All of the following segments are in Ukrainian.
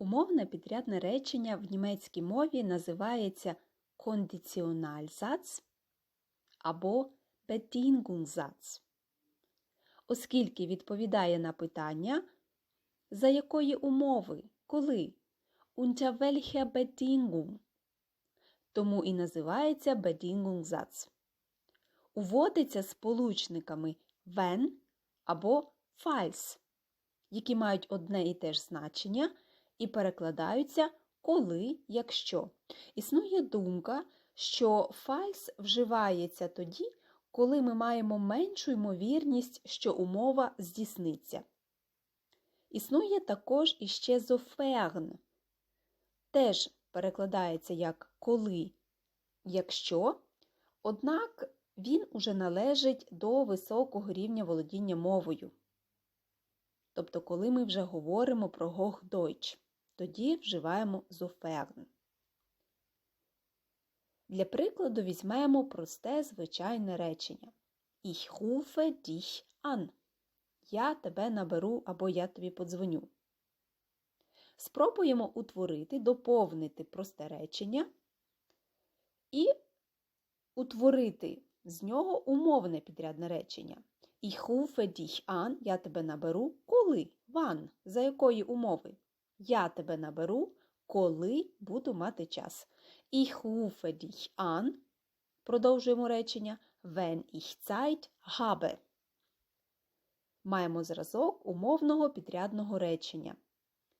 Умовне підрядне речення в німецькій мові називається Konditionalsatz або Bedingungssatz, оскільки відповідає на питання, за якої умови, коли, unter welcher Bedingung, тому і називається Bedingungssatz. Уводиться сполучниками wenn або falls, які мають одне і те ж значення і перекладаються коли, якщо. Існує думка, що false вживається тоді, коли ми маємо меншу ймовірність, що умова здійсниться. Існує також іще sofern. Теж перекладається як коли, якщо, однак він уже належить до високого рівня володіння мовою. Тобто, коли ми вже говоримо про Hochdeutsch, тоді вживаємо sofern. Для прикладу візьмемо просте звичайне речення. Ich rufe dich an. Я тебе наберу або я тобі подзвоню. Спробуємо утворити, доповнити просте речення і утворити з нього умовне підрядне речення. Ich rufe dich an, я тебе наберу, коли? Wann? За якої умови? Я тебе наберу, коли буду мати час. Ich rufe dich an, продовжуємо речення, wenn ich Zeit habe. Маємо зразок умовного підрядного речення.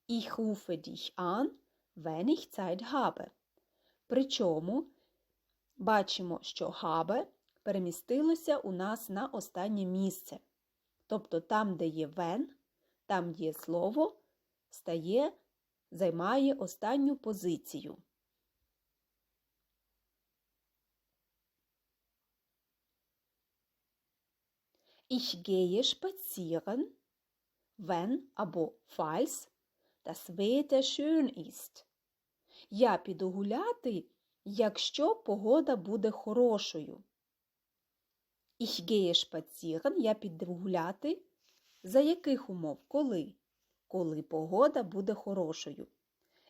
Ich rufe dich an, wenn ich Zeit habe. Причому бачимо, що habe перемістилося у нас на останнє місце. Тобто там, де є when, там є слово, стає, займає останню позицію. Ich gehe spazieren, wenn або falls das Wetter schön ist. Я піду гуляти, якщо погода буде хорошою. Ich gehe spazieren, я піду гуляти. За яких умов? Коли? Коли погода буде хорошою.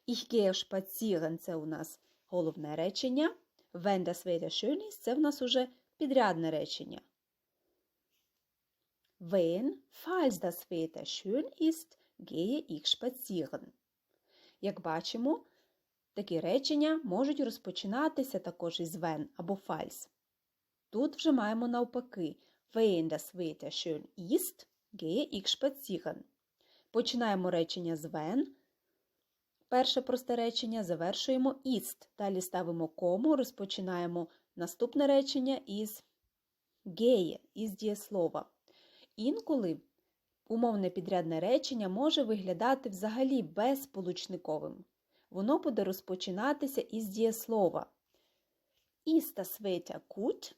Ich gehe spazieren – це у нас головне речення. Wenn das Wetter schön ist – це в нас уже підрядне речення. Wenn, falls das Wetter schön ist, gehe ich spazieren. Як бачимо, такі речення можуть розпочинатися також із wenn або falls. Тут вже маємо навпаки. Wenn das Wetter schön ist, gehe ich spazieren. Починаємо речення з when. Перше просте речення завершуємо ist. Далі ставимо кому, розпочинаємо наступне речення із gehe, із дієслова. Інколи умовне підрядне речення може виглядати взагалі безсполучниковим. Воно буде розпочинатися із дієслова. Das Wetter gut?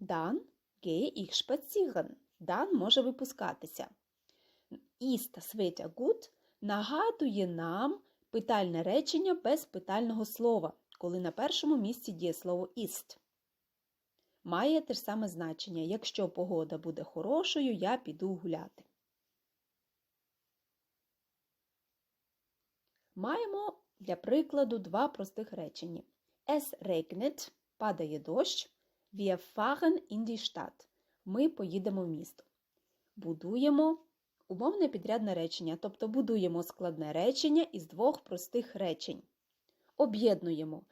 Dann gehe ich spazieren. Dann може випускатися. Das Wetter gut? нагадує нам питальне речення без питального слова, коли на першому місці дієслово ist. Має те ж саме значення. Якщо погода буде хорошою, я піду гуляти. Маємо для прикладу два простих речення. Es regnet – падає дощ. Wir fahren in die Stadt. Ми поїдемо в місто. Будуємо умовне підрядне речення, тобто будуємо складне речення із двох простих речень. Об'єднуємо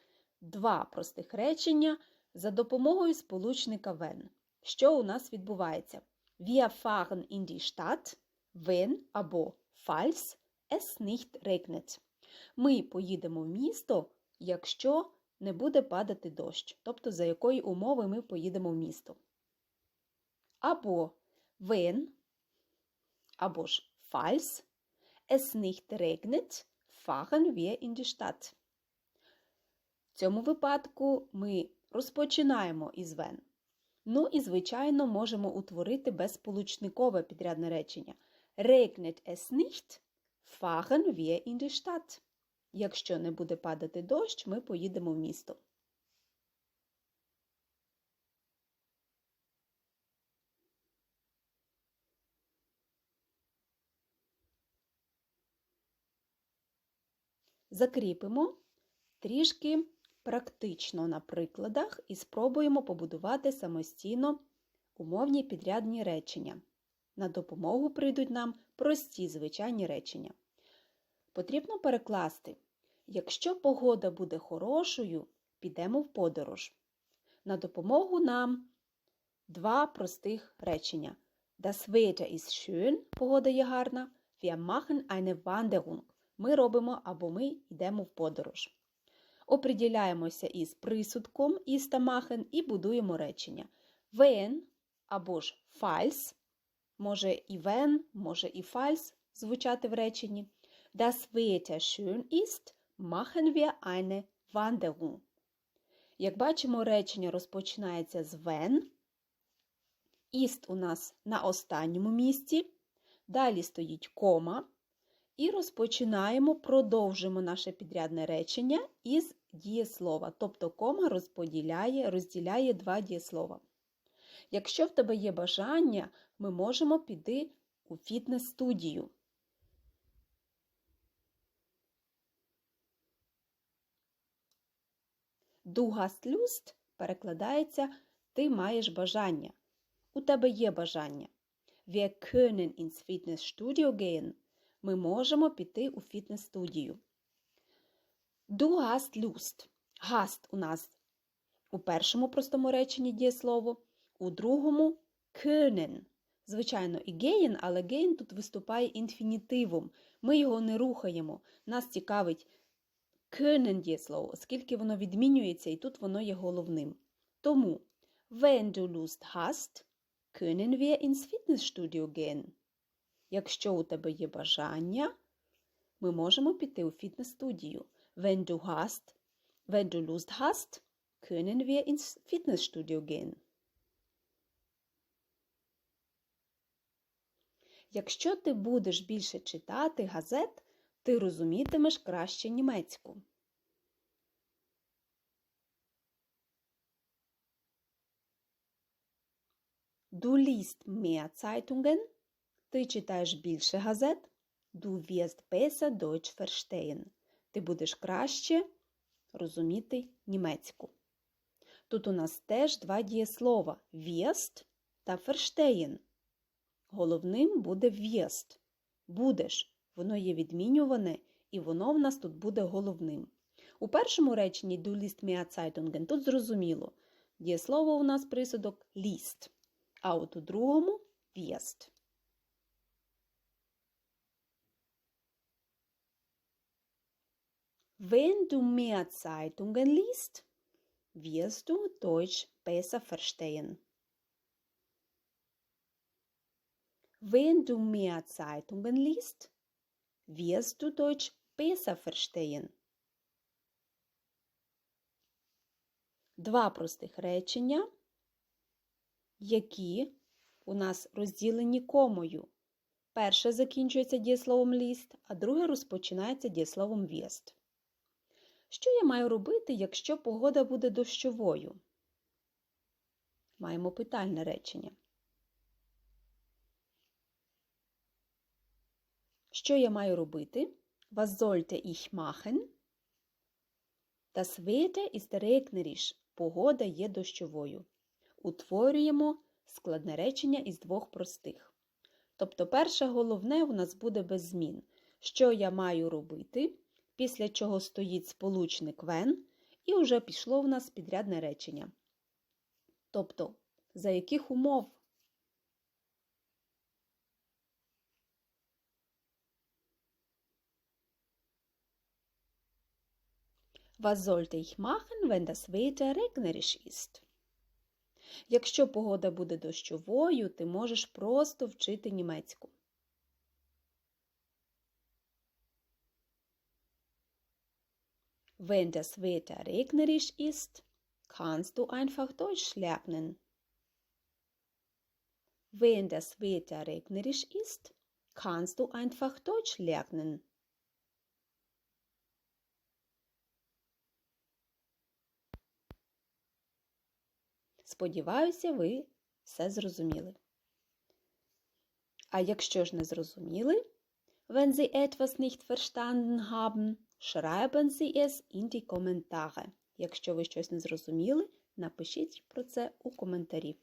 два простих речення за допомогою сполучника wenn. Що у нас відбувається? Wir fahren in die Stadt, wenn або falls es nicht regnet. Ми поїдемо в місто, якщо не буде падати дощ, тобто за якої умови ми поїдемо в місто. Або wenn, або ж falls es nicht regnet, fahren wir in die Stadt. В цьому випадку ми розпочинаємо із when. Ну і, звичайно, можемо утворити безполучникове підрядне речення. Regnet es nicht, fahren wir in die Stadt. Якщо не буде падати дощ, ми поїдемо в місто. Закріпимо трішки практично на прикладах і спробуємо побудувати самостійно умовні підрядні речення. На допомогу прийдуть нам прості звичайні речення. Потрібно перекласти. Якщо погода буде хорошою, підемо в подорож. На допомогу нам два простих речення. Das Wetter ist schön, погода є гарна. Wir machen eine Wanderung. Ми робимо або ми йдемо в подорож. Оприділяємося із присудком із та і будуємо речення. Wenn або ж falls, може і when, може і falls звучати в реченні. Das Wetter schön ist, machen wir eine Wanderung. Як бачимо, речення розпочинається з when. Ist у нас на останньому місці. Далі стоїть кома. І розпочинаємо, продовжимо наше підрядне речення із дієслова. Тобто кома розподіляє, розділяє два дієслова. Якщо в тебе є бажання, ми можемо піти у фітнес-студію. Du hast перекладається Ти маєш бажання. У тебе є бажання. Wir können ins Fitnessstudio gehen. Ми можемо піти у фітнес-студію. Du hast Lust. Hast у нас у першому простому реченні дієслово, у другому können. Звичайно, і gehen, але gehen тут виступає інфінітивом. Ми його не рухаємо. Нас цікавить können дієслово, оскільки воно відмінюється і тут воно є головним. Тому, wenn du Lust hast, können wir ins Fitnessstudio gehen. Якщо у тебе є бажання, ми можемо піти у фітнес-студію. Wenn du hast, wenn du Lust hast, können wir ins Fitnessstudio gehen. Якщо ти будеш більше читати газет, ти розумітимеш краще німецьку. Du liest mehr Zeitungen. Ти читаєш більше газет. Du wirst besser Deutsch verstehen. Ти будеш краще розуміти німецьку. Тут у нас теж два дієслова wirst та verstehen. Головним буде wirst. Будеш. Воно є відмінюване, і воно в нас тут буде головним. У першому реченні du liest mehr Zeitungen тут зрозуміло. Дієслово у нас присудок liest. А от у другому wirst. Wenn du mehr Zeitungen liest, wirst du Deutsch besser verstehen. Wenn du mehr Zeitungen liest, wirst du Deutsch besser verstehen. Два простих речення, які у нас розділені комою. Перше закінчується дієсловом ліст, а друге розпочинається дієсловом вєст. Що я маю робити, якщо погода буде дощовою? Маємо питальне речення. Що я маю робити? Was sollte ich machen? Das Wetter ist regnerisch. Погода є дощовою. Утворюємо складне речення із двох простих. Тобто, перше головне у нас буде без змін. Що я маю робити? Після чого стоїть сполучник when, і вже пішло в нас підрядне речення. Тобто, за яких умов Was sollte ich machen, wenn das Wetter regnerisch ist? Якщо погода буде дощовою, ти можеш просто вчити німецьку. Wenn das Wetter regnerisch ist, kannst du einfach Deutsch lernen. Wenn das Wetter regnerisch ist, kannst du einfach Deutsch lernen. Сподіваюся, ви все зрозуміли. А якщо ж не зрозуміли, Wenn Sie etwas nicht verstanden haben, schreiben Sie es in die Kommentare. Якщо ви щось не зрозуміли, напишіть про це у коментарі.